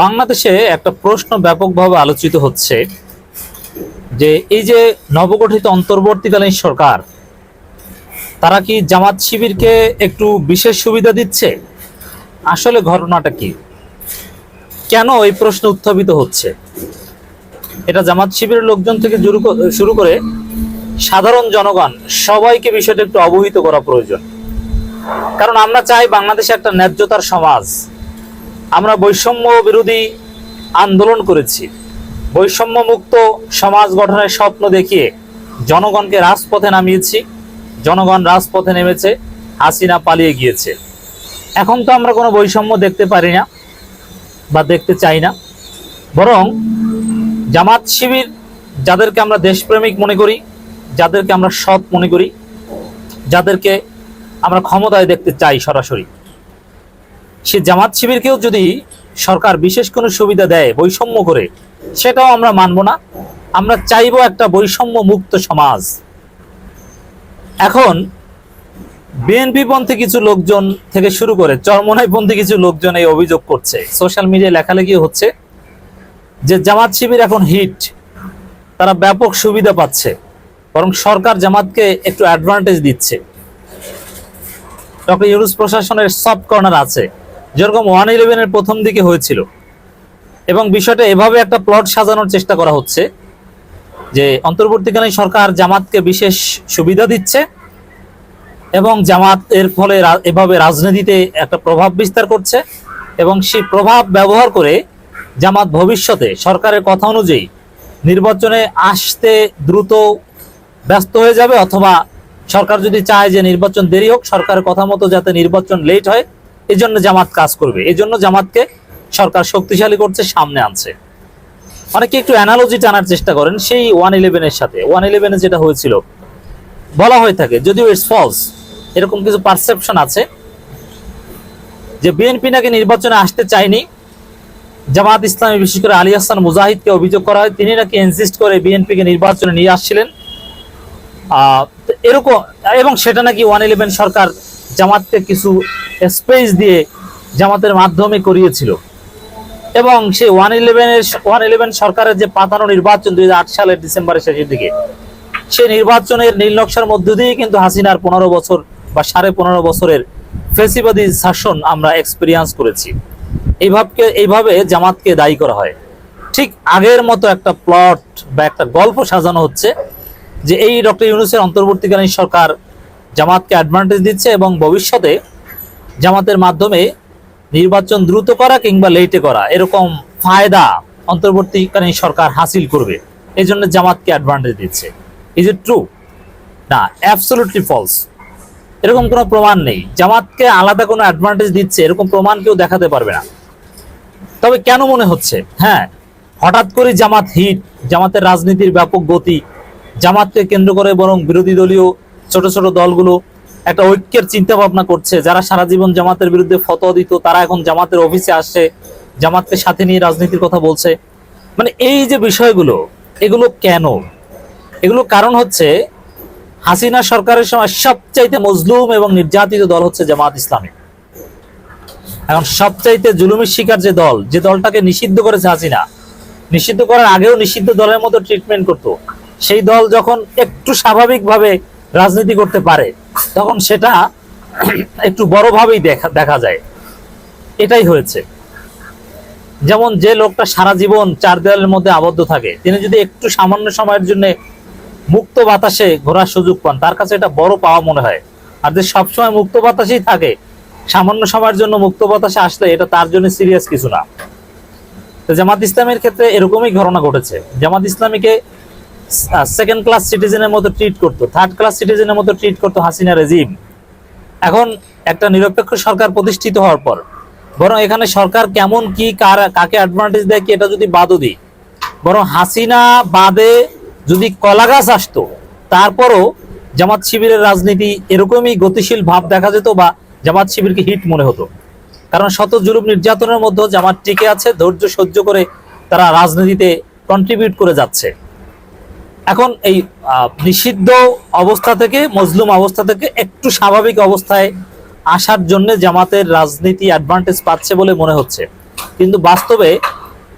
বাংলাদেশে একটা প্রশ্ন ব্যাপকভাবে আলোচিত হচ্ছে যে এই যে নবগঠিত অন্তর্বর্তীকালীন সরকার, তারা কি জামাত শিবিরকে একটু বিশেষ সুবিধা দিচ্ছে? আসলে ঘটনাটা কি? কেন এই প্রশ্ন উত্থাপিত হচ্ছে? এটা জামাত শিবিরের লোকজন থেকে শুরু করে সাধারণ জনগণ সবাইকে বিষয়টা একটু অবহিত করা প্রয়োজন। কারণ আমরা চাই বাংলাদেশে একটা ন্যায্যতার সমাজ। আমরা বৈষম্য বিরোধী আন্দোলন করেছি। বৈষম্য মুক্ত সমাজ গঠনের স্বপ্ন দেখিয়ে জনগণকে রাজপথে নামিয়েছি। জনগণ রাজপথে নেমেছে, হাসিনা পালিয়ে গিয়েছে। এখন তো আমরা কোনো বৈষম্য দেখতে পারি না বা দেখতে চাই না। বরং জামাত শিবির যাদেরকে আমরা দেশপ্রেমিক মনে করি, যাদেরকে আমরা সৎ মনে করি, যাদেরকে আমরা ক্ষমতায় দেখতে চাই সরাসরি। সে জামাত শিবিরকেও যদি সরকার বিশেষ কোনো সুবিধা দেয়, বৈষম্য করে, সেটাও আমরা মানব না। আমরা চাইব একটা বৈষম্য মুক্ত সমাজ। এখন বিএনপি পন্থী কিছু লোকজন থেকে শুরু করে চরমনাই পন্থী কিছু লোকজন এই অভিযোগ করছে। সোশ্যাল মিডিয়ায় লেখালেখি হচ্ছে যে জামাত শিবির এখন হিট। তারা ব্যাপক সুবিধা পাচ্ছে। বরং সরকার জামাতকে একটু অ্যাডভান্টেজ দিচ্ছে। ডক্টর ইউরুস প্রশাসনের সফট কর্নার আছে। যেরকম ওয়ান ইলেভেনের প্রথম দিকে হয়েছিল। এবং বিষয়টা এভাবে একটা প্লট সাজানোর চেষ্টা করা হচ্ছে যে অন্তর্বর্তীকালীন সরকার জামাতকে বিশেষ সুবিধা দিচ্ছে এবং জামাত এর ফলে এভাবে রাজনীতিতে একটা প্রভাব বিস্তার করছে এবং সেই প্রভাব ব্যবহার করে জামাত ভবিষ্যতে সরকারের কথা অনুযায়ী নির্বাচনে আসতে দ্রুত ব্যস্ত হয়ে যাবে অথবা সরকার যদি চায় যে নির্বাচন দেরি হোক, সরকারের কথা মতো যাতে নির্বাচন লেট হয় এই জন্য জামাত কাজ করবে। এই জন্য জামাতকে সরকার শক্তিশালী করছে, সামনে আনছে। অনেকে একটু অ্যানালজি টানার চেষ্টা করেন, সেই ওয়ান ইলেভেনের সাথে। ওয়ান ইলেভেনে যেটা হয়েছিল, বলা হয়ে থাকে, যদিও ইটস ফলস এরকম কিছু পারসেপশন আছে যে বিএনপি নাকি নির্বাচনে আসতে চায়নি। জামাত ইসলামী, বিশেষ করে আলী হাসান মুজাহিদকে অভিযোগ করা হয়, তিনি নাকি ইনসিস্ট করে বিএনপিকে নির্বাচনে নিয়ে আসছিলেন। এরকম, এবং সেটা নাকি ওয়ান ইলেভেন সরকার জামাতকে কিছু স্পেস দিয়ে জামাতের মাধ্যমে করিয়েছিল। এবং সেই ওয়ান ইলেভেনের ওয়ান ইলেভেন সরকারের যে পাতানো নির্বাচন দুই হাজার আট সালের ডিসেম্বরের শেষের দিকে, সেই নির্বাচনের নীল নকশার মধ্য দিয়ে কিন্তু হাসিনার পনেরো বছর বা সাড়ে পনেরো বছরের ফেসিবাদী শাসন আমরা এক্সপিরিয়েন্স করেছি। এইভাবে এইভাবে জামাতকে দায়ী করা হয়। ঠিক আগের মতো একটা প্লট বা একটা গল্প সাজানো হচ্ছে যে এই ডক্টর ইউনুসের অন্তর্বর্তীকালীন সরকার জামাতকে অ্যাডভান্টেজ দিচ্ছে এবং ভবিষ্যতে জামাতের মাধ্যমে নির্বাচন দ্রুত করা কিংবা লেটে করা, এরকম ফায়দা অন্তর্বর্তীকালীন সরকার হাসিল করবে। এই জন্য জামাতকে অ্যাডভান্টেজ দিচ্ছে। ইজ ইট ট্রু না অ্যাবসলুটলি ফলস এরকম কোনো প্রমাণ নেই। জামাতকে আলাদা কোনো অ্যাডভান্টেজ দিচ্ছে, এরকম প্রমাণ কেউ দেখাতে পারবে না। তবে কেন মনে হচ্ছে? হ্যাঁ হঠাৎ করে জামাত হিট, জামাতের রাজনীতির ব্যাপক গতি, জামাতকে কেন্দ্র করে বরং বিরোধী দলীয় ছোট ছোট দলগুলো একটা ঐক্যের চিন্তা ভাবনা করছে। যারা সারা জীবন জামাতের বিরুদ্ধে ফতোয়া দিত, তারা এখন জামাতের অফিসে আসছে, জামাতকে সাথে নিয়ে রাজনীতির কথা বলছে। মানে এই যে বিষয়গুলো, এগুলো কেন? এগুলো কারণ হচ্ছে হাসিনা সরকারের সময় সবচাইতে মজলুম এবং নির্যাতিত দল হচ্ছে জামাত ইসলামী। এখন সবচাইতে জুলুমের শিকার যে দল, যে দলটাকে নিষিদ্ধ করেছে হাসিনা, নিষিদ্ধ করার আগেও নিষিদ্ধ দলের মতো ট্রিটমেন্ট করতো। সেই দল যখন একটু স্বাভাবিকভাবে রাজনীতি করতে পারে তখন সেটা একটু বড়ভাবেই দেখা দেখা যায়। এটাই হয়েছে। যেমন যে লোকটা সারা জীবন চার দেওয়ালের মধ্যে আবদ্ধ থাকে, তিনি যদি একটু সামান্য সময়ের জন্য মুক্ত বাতাসে ঘোরার সুযোগ পান, তার কাছে এটা বড় পাওয়া মনে হয়। আর যে সবসময় মুক্ত বাতাসেই থাকে, সামান্য সময়ের জন্য মুক্ত বাতাসে আসলে এটা তার জন্য সিরিয়াস কিছু না। তো জামাত ইসলামের ক্ষেত্রে এরকমই ঘটনা ঘটেছে। জামাত ইসলামীকে সেকেন্ড ক্লাস সিটিজেনের মতো ট্রিট করতো থার্ড ক্লাস সিটিজেনের মতো ট্রিট করতো হাসিনা রেজিম এখন একটা নিরপেক্ষ সরকার প্রতিষ্ঠিত হওয়ার পর, বরং এখানে সরকার কেমন কি, কার, কাকে অ্যাডভান্টেজ দেয় কি, এটা যদি বাদও দিই, বরং হাসিনা বাদে যদি কলা গাছ আসতো, তারপরও জামাত শিবিরের রাজনীতি এরকমই গতিশীল ভাব দেখা যেত বা জামাত শিবিরকে হিট মনে হতো। কারণ শত জুলুম নির্যাতনের মধ্যে জামাত টিকে আছে, ধৈর্য সহ্য করে তারা রাজনীতিতে কন্ট্রিবিউট করে যাচ্ছে। এখন এই নিষিদ্ধ অবস্থা থেকে, মজলুম অবস্থা থেকে একটু স্বাভাবিক অবস্থায় আসার জন্য জামাতের রাজনীতি অ্যাডভান্টেজ পাচ্ছে বলে মনে হচ্ছে। কিন্তু বাস্তবে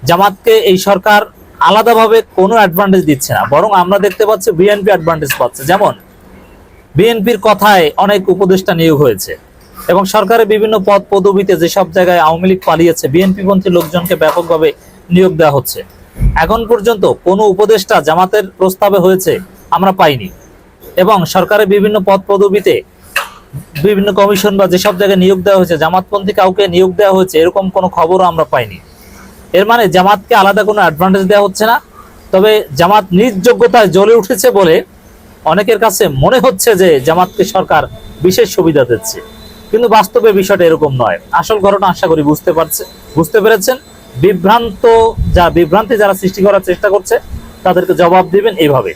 জামাতকে এই সরকার আলাদাভাবে কোনো অ্যাডভান্টেজ দিচ্ছে না। বরং আমরা দেখতে পাচ্ছি বিএনপি অ্যাডভান্টেজ পাচ্ছে। যেমন বিএনপির কথায় অনেক উপদেষ্টা নিয়োগ হয়েছে এবং সরকারের বিভিন্ন পদ পদবিতে যেসব জায়গায় আওয়ামী লীগ পালিয়েছে বিএনপি পন্থী লোকজনকে ব্যাপকভাবে নিয়োগ দেওয়া হচ্ছে। এখন পর্যন্ত কোনো উপদেষ্টা জামাতের প্রস্তাবে হয়েছে আমরা পাইনি। এবং সরকারের বিভিন্ন পদ পদবিতে বিভিন্ন কমিশন বা যেসব জায়গায় নিয়োগ দেওয়া হয়েছে, জামাতপন্থী কাউকে নিয়োগ দেওয়া হয়েছে, এরকম কোনো খবরও আমরা পাইনি। এর মানে জামাতকে আলাদা কোনো অ্যাডভান্টেজ দেওয়া হচ্ছে না। তবে জামাত নিজ যোগ্যতায় জ্বলে উঠেছে বলে অনেকের কাছে মনে হচ্ছে যে জামাতকে সরকার বিশেষ সুবিধা দিচ্ছে। কিন্তু বাস্তবে বিষয়টা এরকম নয়। আসল ঘটনা আশা করি বুঝতে পারছে বুঝতে পেরেছেন। বিভ্রান্ত যা বিভ্রান্তি যারা সৃষ্টি করার চেষ্টা করছে তাদেরকে জবাব দিবেন এইভাবে।